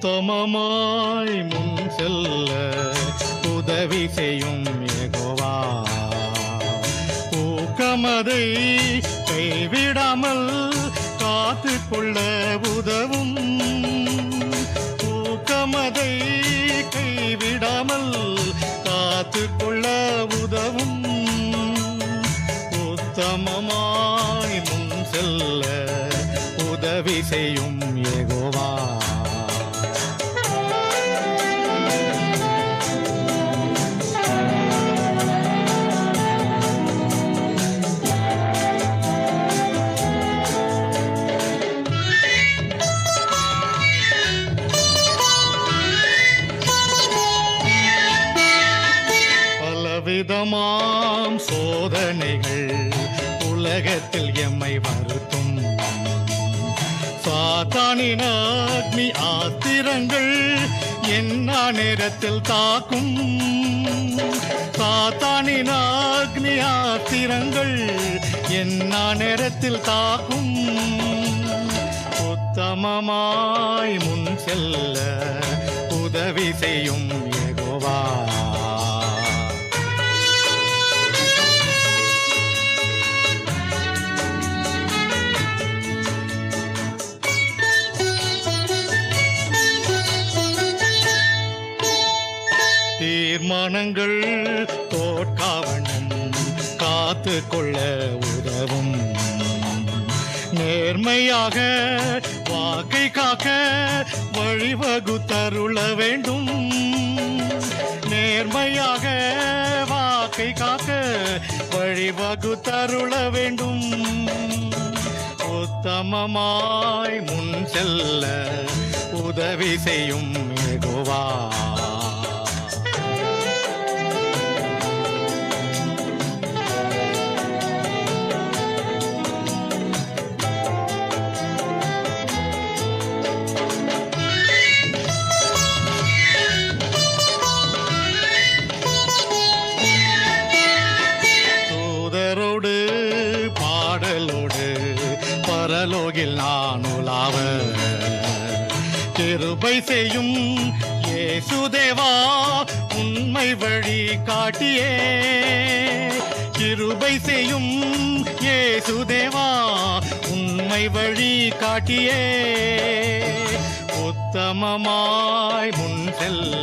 உத்தமமாய் முன் செல்ல உதவி செய்யும் எகோவா ஊக்கமதை கைவிடாமல் காத்து கொள்ள உதவும். ஊக்கமதை கைவிடாமல் காத்து கொள்ள உதவும். உத்தமமாய் முன் செல்ல உதவி செய்யும் எகோவா விதமாம் சோதனைகள் உலகத்தில் எம்மை வருத்தும். சாத்தானின் அக்னி ஆத்திரங்கள் என்ன நேரத்தில் தாக்கும். சாத்தானின் அக்னி ஆத்திரங்கள் என்ன நேரத்தில் தாக்கும். உத்தமமாய் முன் செல்ல உதவி செய்யும் எகோவா தீர்மானங்கள் தோற்காவண்ணம் காத்து கொள்ள உதவும். நேர்மையாக வாக்கை காக்க வழிவகுத்தருள வேண்டும். நேர்மையாக வாக்கை காக்க வழிவகுத்தருள வேண்டும். உத்தமமாய் முன் செல்ல உதவி செய்யும் ஏகோவா பரலோகில் நான் உலாவ. கிருபை செய்யும் ஏசுதேவா உண்மை வழி காட்டியே. கிருபை செய்யும் ஏசுதேவா உண்மை வழி காட்டியே. உத்தமமாய் முன் செல்ல